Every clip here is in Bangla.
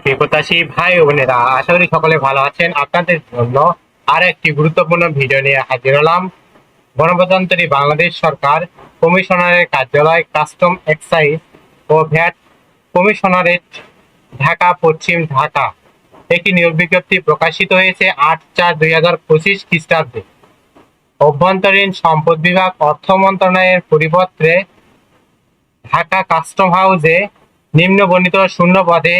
চাকরি প্রত্যাশী ভাই ও বোনেরা, আশা করি সকলে ভালো আছেন। আপনাদের জন্য আর একটি গুরুত্বপূর্ণ ভিডিও নিয়ে হাজির হলাম। গণপ্রজাতন্ত্রী বাংলাদেশ সরকার কমিশনারের কার্যালয় কাস্টম এক্সাইজ ও ভ্যাট কমিশনারেট ঢাকা, পশ্চিম ঢাকা। একটি নিয়োগ বিজ্ঞপ্তি প্রকাশিত হয়েছে আট চার দুই হাজার পঁচিশ খ্রিস্টাব্দে। অভ্যন্তরীণ সম্পদ বিভাগ অর্থ মন্ত্রণালয়ের পরিপত্রে ঢাকা কাস্টম হাউসে নিম্ন বর্ণিত শূন্য পদে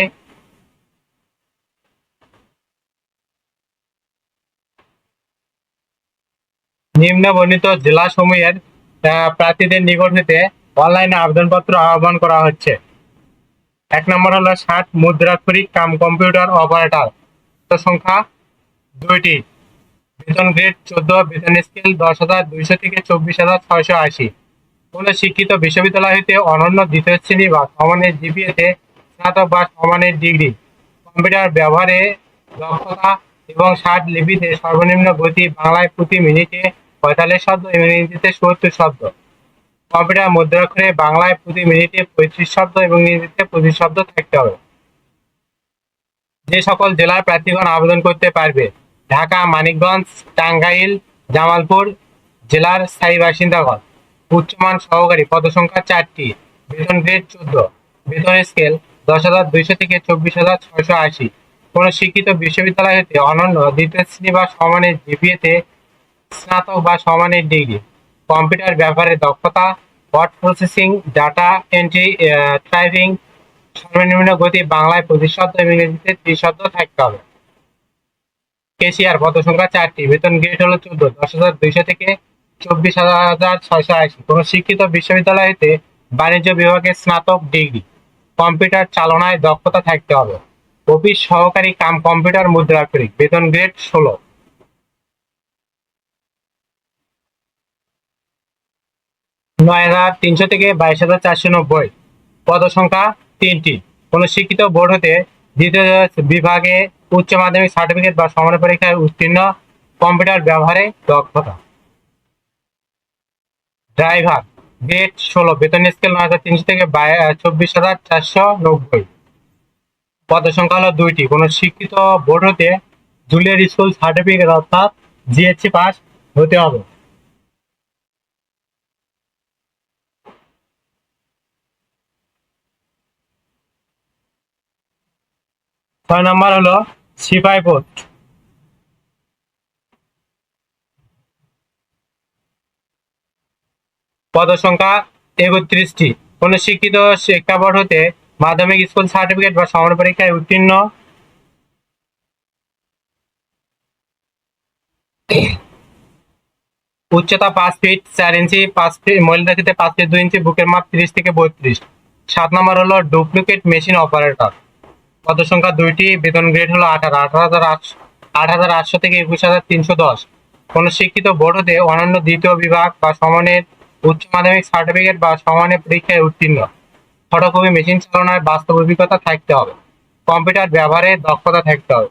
নিম্ন বর্ণিত জেলাসমূহের আহ, প্রার্থীদের নিকট হতে অনলাইনে আবেদনপত্র আহ্বান করা হচ্ছে। এক নম্বর হলো ষাট মুদ্রাক্ষরিক কাম কম্পিউটার অপারেটর। সংখ্যা দুইটি। বেতন গ্রেড চোদ্দ বেতন স্কেল দশ হাজার দুইশো থেকে চব্বিশ হাজার ছয়শো আশি। কোন শিক্ষিত বিশ্ববিদ্যালয় হইতে অনন্য দ্বিতীয় শ্রেণি বা সমানের জিপিএতে স্নাতক বা সমানের ডিগ্রি। কম্পিউটার ব্যবহারে দক্ষতা এবং ষাট লিপিতে সর্বনিম্ন গতি বাংলায় প্রতি মিনিটে পঁয়তাল্লিশ শব্দ, ইংরেজিতে সত্তর শব্দ। কম্পিউটার মুদ্রাক্ষরে বাংলায় প্রতি মিনিটে পঁয়ত্রিশ শব্দ এবং ইংরেজিতে পঁচিশ শব্দ থাকতে হবে। যে সকল জেলার প্রার্থীগণ আবেদন করতে পারবে, ঢাকা, মানিকগঞ্জ, টাঙ্গাইল, জামালপুর জেলার স্থায়ী বাসিন্দাগণ। উচ্চমান সহকারী, পদসংখ্যা চারটি, বেতন গ্রেড চোদ্দ, বেতন স্কেল দশ হাজার দুইশো থেকে চব্বিশ হাজার ছয়শো আশি। কোন শিক্ষিত বিশ্ববিদ্যালয় হতে অনন্য দ্বিতীয় শ্রেণি বা সমানের জিপিএতে স্নাতক বা সমানের ডিগ্রি কম্পিউটার ব্যবহারে দক্ষতা word processing data entry typing সর্বনিম্ন গতি, বাংলায় পঁচিশ শব্দ এবং ইংরেজিতে ত্রিশ শব্দ থাকতে হবে। কেশিয়ার পদ সংখ্যা চারটি, বেতন গ্রেড হলো চোদ্দ, দশ হাজার দুইশো থেকে চব্বিশ হাজার ছয়শো আশি। কোনো শিক্ষিত বিশ্ববিদ্যালয়তে বাণিজ্য বিভাগের স্নাতক ডিগ্রি কম্পিউটার চালনায় দক্ষতা থাকতে হবে। অফিস সহকারী কাম কম্পিউটার মুদ্রা মুদ্রাক্ষরিক, বেতন গ্রেড ষোলো। নয় হাজার তিনশো থেকে বাইশ হাজার চারশো নব্বই। পদ সংখ্যা তিনটি। কোনো শিক্ষিত বোর্ড হতে দ্বিতীয় বিভাগে উচ্চ মাধ্যমিক সার্টিফিকেট বা সমান পরীক্ষায় উত্তীর্ণ কম্পিউটার ব্যবহারে দক্ষতা। ড্রাইভার গ্রেড ষোলো, বেতন স্কেল নয় হাজার তিনশো থেকে চব্বিশ হাজার চারশো নব্বই। পদ সংখ্যা হলো দুইটি। কোনো শিক্ষিত বোর্ড হতে জুনিয়র স্কুল সার্টিফিকেট অর্থাৎ জিএসসি পাস হতে হবে। ছয় নম্বর হলো সিপাই পোস্ট পদ সংখ্যা একত্রিশটি। কোন শিক্ষিত শিক্ষা বোর্ড হতে মাধ্যমিক স্কুল সার্টিফিকেট বা সমান পরীক্ষায় উত্তীর্ণ উচ্চতা পাঁচ ফিট চার ইঞ্চি, পাঁচ ফিট মহিলাদের ক্ষেত্রে পাঁচ ফিট দুই ইঞ্চি, বুকের মাপ তিরিশ থেকে বত্রিশ। সাত নম্বর হলো ডুপ্লিকেট মেশিন অপারেটর। পদ সংখ্যা দুইটি, বেতন গ্রেড হলো আঠারো আঠারো হাজার আটশো, আট হাজার আটশো থেকে একুশ হাজার তিনশো দশ। কোন শিক্ষিত বোর্ড হতে অনন্য দ্বিতীয় বিভাগ বা সমানের উচ্চ মাধ্যমিক সার্টিফিকেট বা সমানের পরীক্ষায় উত্তীর্ণ। ফটোকপি মেশিন চালনায় বাস্তব অভিজ্ঞতা থাকতে হবে। কম্পিউটার ব্যবহারে দক্ষতা থাকতে হবে।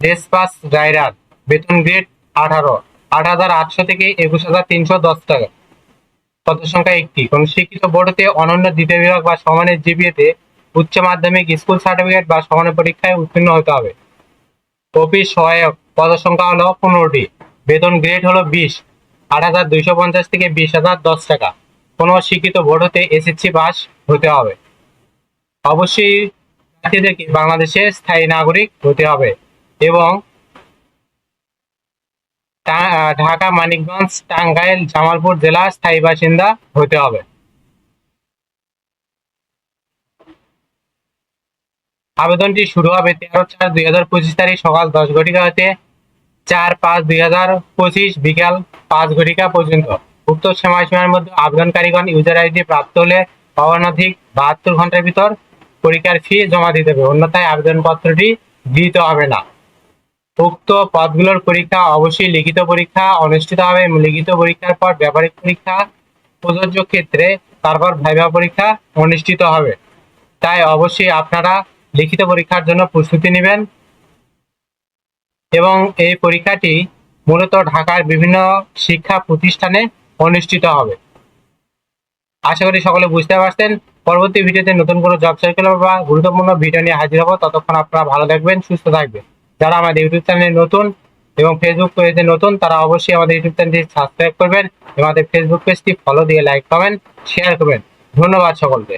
ডেসপাস ড্রাইভার বেতন গ্রেড আঠারো, আট হাজার আটশো থেকে একুশ হাজার তিনশো দশ টাকা। পদ সংখ্যা একটি। কোন শিক্ষিত বোর্ড হতে অনন্য দ্বিতীয় বিভাগ বা সমানের জিবিএতে উচ্চ মাধ্যমিক, স্কুল সার্টিফিকেট বা সমানের পরীক্ষায় উত্তীর্ণ হতে হবে। অফিস সহায়ক পদ সংখ্যা হলো পনেরোটি। বেতন গ্রেড হলো বিশ। আট হাজার দুইশো পঞ্চাশ থেকে বিশ হাজার দশ টাকা। কোনো শিক্ষিত বোর্ড হতে এসএসসি পাস হতে হবে। অবশ্যই প্রার্থীদেরকে বাংলাদেশের স্থায়ী নাগরিক হতে হবে এবং ঢাকা, মানিকগঞ্জ, টাঙ্গাইল, জামালপুর জেলা স্থায়ী বাসিন্দা হতে হবে। আবেদনটি শুরু হবে তেরো চার দুই হাজার পঁচিশ তারিখ সকাল দশ ঘটিকা হতে চার পাঁচ দুই হাজার পঁচিশ বিকাল পাঁচ ঘটিকা পর্যন্ত। উক্ত সময়সীমার মধ্যে আবেদনকারীগণ ইউজার আইডি প্রাপ্ত হলে অনধিক বাহাত্তর ঘণ্টার ভিতর পরীক্ষার ফি জমা দিতে হবে। অন্যথায় আবেদনপত্রটি গৃহীত হবে না। উক্ত পদগুলোর পরীক্ষা অবশ্যই লিখিত পরীক্ষা, অনুষ্ঠিত হবে লিখিত পরীক্ষার পর ব্যবহারিক পরীক্ষা, প্রযোজ্য ক্ষেত্রে তারপর ভাইভা পরীক্ষা অনুষ্ঠিত হবে। তাই অবশ্যই আপনারা লিখিত পরীক্ষার জন্য প্রস্তুতি নেবেন। এবং এই পরীক্ষাটি মূলত ঢাকার বিভিন্ন শিক্ষা প্রতিষ্ঠানে অনুষ্ঠিত হবে। আশা করি সকলে বুঝতে পারছেন। পরবর্তী ভিডিওতে নতুন কোনো জব সার্কেল বা গুরুত্বপূর্ণ ভিডিও নিয়ে হাজির হব। ততক্ষণ আপনারা ভালো থাকবেন, সুস্থ থাকবেন। যারা আমাদের ইউটিউব চ্যানেলে নতুন এবং ফেসবুক পেজে নতুন, তারা অবশ্যই আমাদের ইউটিউব চ্যানেলটি সাবস্ক্রাইব করবেন এবং আমাদের ফেসবুক পেজটি ফলো দিয়ে লাইক কমেন্ট শেয়ার করবেন। ধন্যবাদ সকলকে।